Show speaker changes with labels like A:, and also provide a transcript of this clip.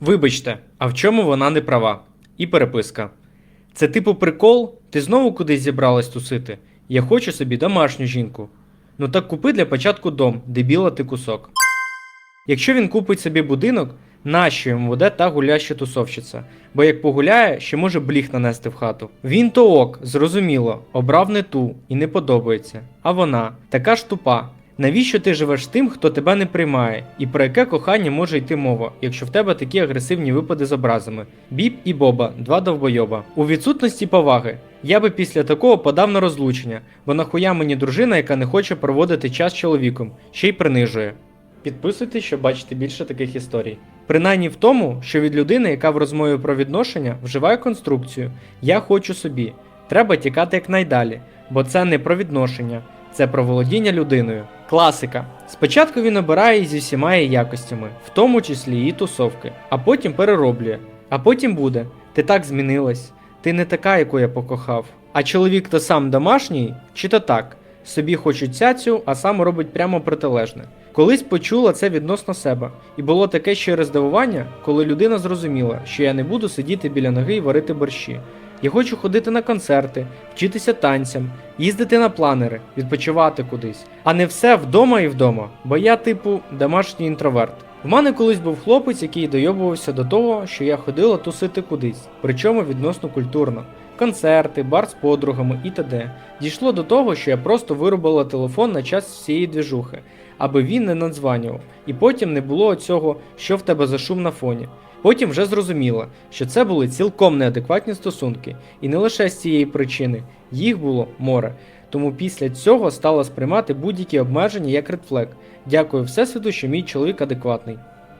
A: Вибачте, а в чому вона не права? І переписка. Це типу прикол? Ти знову кудись зібралась тусити? Я хочу собі домашню жінку. Ну так купи для початку дом, дебіла ти кусок. Якщо він купить собі будинок, нащо йому буде та гуляща тусовщиця? Бо як погуляє, ще може бліг нанести в хату. Він то ок, зрозуміло, обрав не ту і не подобається. А вона така ж тупа. Навіщо ти живеш тим, хто тебе не приймає, і про яке кохання може йти мова, якщо в тебе такі агресивні випади з образами? Біб і Боба, два довбойоба. У відсутності поваги. Я би після такого подав на розлучення, бо нахуя мені дружина, яка не хоче проводити час з чоловіком, ще й принижує. Підписуйтесь, щоб бачити більше таких історій. Принаймні в тому, що від людини, яка в розмові про відношення вживає конструкцію Я хочу собі. Треба тікати якнайдалі, бо це не про відношення, це про володіння людиною. Класика. Спочатку він обирає зі всіма її якостями, в тому числі її тусовки, а потім перероблює. А потім буде: ти так змінилась, ти не така, яку я покохав. А чоловік то сам домашній, чи то так, собі хочуть цяцю, а сам робить прямо протилежне. Колись почула це відносно себе, і було таке щире здивування, коли людина зрозуміла, що я не буду сидіти біля ноги і варити борщі. Я хочу ходити на концерти, вчитися танцям, їздити на планери, відпочивати кудись, а не все вдома і вдома, бо я, типу, домашній інтроверт. В мене колись був хлопець, який дойобувався до того, що я ходила тусити кудись, причому відносно культурно. Концерти, бар з подругами і т.д. Дійшло до того, що я просто вирубила телефон на час всієї двіжухи, аби він не надзванював, і потім не було цього, що в тебе за шум на фоні. Потім вже зрозуміла, що це були цілком неадекватні стосунки, і не лише з цієї причини, їх було море. Тому після цього стала сприймати будь-які обмеження як редфлек. Дякую Всесвіту, що мій чоловік адекватний.